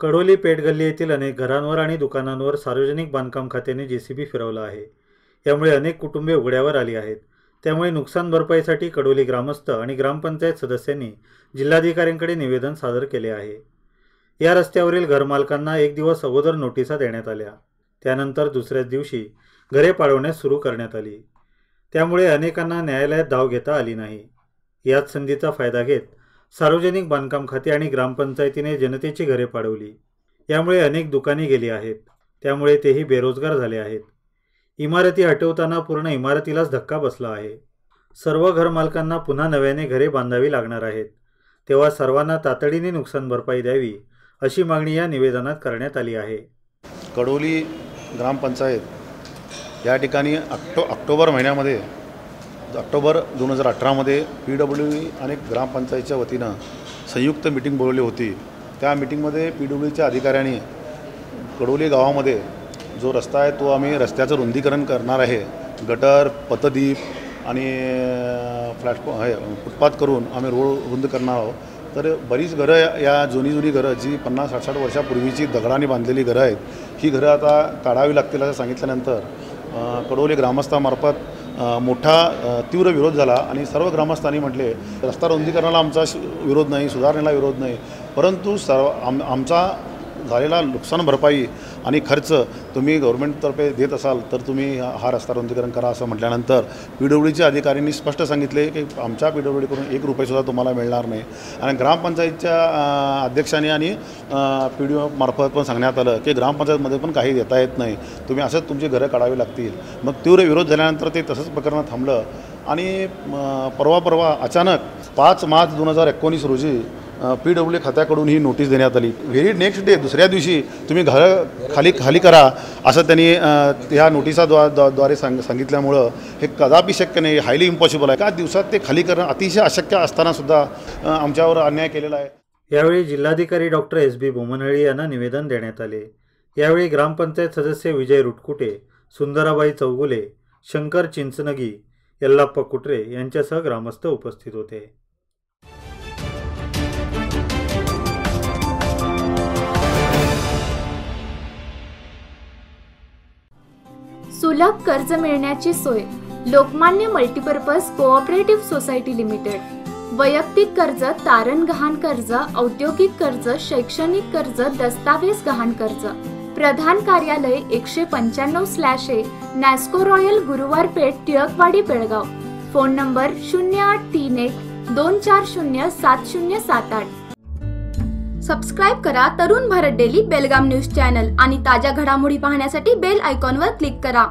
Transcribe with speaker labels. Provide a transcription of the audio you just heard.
Speaker 1: कडोली पेठगल्ली येथील अनेक घरांवर आणि दुकानांवर सार्वजनिक बांधकाम खात्याने जेसीबी फिरवला आहे. यामुळे अनेक कुटुंबे उघड्यावर आली आहेत. त्यामुळे नुकसान भरपाईसाठी कडोली ग्रामस्थ आणि ग्रामपंचायत सदस्यांनी जिल्हाधिकाऱ्यांकडे निवेदन सादर केले आहे. या रस्त्यावरील घरमालकांना एक दिवस अगोदर नोटिसा देण्यात आल्या. त्यानंतर दुसऱ्याच दिवशी घरे पाडवण्यास सुरू करण्यात आली. त्यामुळे अनेकांना न्यायालयात धाव घेता आली नाही. याच संधीचा फायदा घेत सार्वजनिक बांधकाम खाते आणि ग्रामपंचायतीने जनतेची घरे पाडवली. यामुळे अनेक दुकाने गेली आहेत. त्यामुळे तेही बेरोजगार झाले आहेत. इमारती हटवताना पूर्ण इमारतीलाच धक्का बसला आहे. सर्व घरमालकांना पुन्हा नव्याने घरे बांधावी लागणार आहेत. तेव्हा सर्वांना तातडीने नुकसान भरपाई द्यावी अशी मागणी या निवेदनात करण्यात आली आहे.
Speaker 2: कडोली ग्रामपंचायत या ठिकाणी ऑक्टो ऑक्टोबर महिन्यामध्ये ऑक्टोबर दोन हजार अठरामध्ये पी डब्ल्यू आणि ग्रामपंचायतच्या वतीनं संयुक्त मिटिंग बोलवली होती. त्या मिटिंगमध्ये पी डब्ल्यूच्या अधिकाऱ्यांनी कडोली गावामध्ये जो रस्ता आहे तो आम्ही रस्त्याचं रुंदीकरण करणार आहे. गटर पतदीप आणि प्लॅटफॉर्म हे फुटपाथ करून आम्ही रोड रुंद करणार आहोत. तर बरीच घरं या- जुनी जुनी घरं जी पन्नास साठ साठ वर्षापूर्वीची दगडाने बांधलेली घरं आहेत ही घरं आता काढावी लागतील असं सांगितल्यानंतर कडोली ग्रामस्थामार्फत मोठा तीव्र विरोध झाला आणि सर्व ग्रामस्थांनी म्हटले रस्ता रुंदीकरणाला आमचा विरोध नाही सुधारणेला विरोध नाही. परंतु सर्व आम आमचा झालेला नुकसान भरपाई आणि खर्च तुम्ही गव्हर्नमेंटतर्फे देत असाल तर तुम्ही हा हा रस्ता रुंदीकरण करा असं म्हटल्यानंतर पी डब्ल्यू डीच्या अधिकाऱ्यांनी स्पष्ट सांगितले की आमच्या पी डब्ल्यू डीकडून एक रुपयेसुद्धा तुम्हाला मिळणार नाही. आणि ग्रामपंचायतच्या अध्यक्षाने अध्यक्षांनी आणि पी डी मार्फत पण सांगण्यात आलं की ग्रामपंचायतमध्ये पण काही देता येत नाही. तुम्ही असंच तुमची घरं काढावी लागतील. मग तीव्र विरोध झाल्यानंतर ते तसंच प्रकरण थांबलं. आणि परवा परवा अचानक पाच मार्च दोन हजार एकोणीस रोजी पी डब्ल्यू खात्याकडून ही नोटीस देण्यात आली. व्हेरी नेक्स्ट डे दुसऱ्या दिवशी तुम्ही घर खाली खाली करा असं त्यांनी ह्या नोटिसाद्वा द्वारे सांग सांगितल्यामुळं हे कदापि शक्य नाही हायली इम्पॉसिबल आहे. का दिवसात ते खाली करणं अतिशय अशक्य असतानासुद्धा आमच्यावर अन्याय केलेला आहे.
Speaker 1: यावेळी जिल्हाधिकारी डॉक्टर एस बी बोमनहळी यांना निवेदन देण्यात आले. यावेळी ग्रामपंचायत सदस्य विजय रुटकुटे सुंदराबाई चौगुले शंकर चिंचनगी यल्लाप्पा कुटरे यांच्यासह ग्रामस्थ उपस्थित होते.
Speaker 3: सुलभ कर्ज मिळण्याची सोय Lokmanya multipurpose cooperative society limited. वैयक्तिक कर्ज तारण गहाण कर्ज औद्योगिक कर्ज शैक्षणिक कर्ज दस्तावेज गहाण कर्ज. प्रधान कार्यालय एकशे पंच्याण्णव slash A Nasco royal Guruwar Peth Tilakwadi Belgaum. Phone number शून्य आठ तीन एक दोन चार शून्य सात शून्य सात आठ. सबस्क्राईब करा Tarun Bharat daily Belgaum news channel आणि ताज्या घडामोडी पाहण्यासाठी बेल आयकॉनवर क्लिक करा.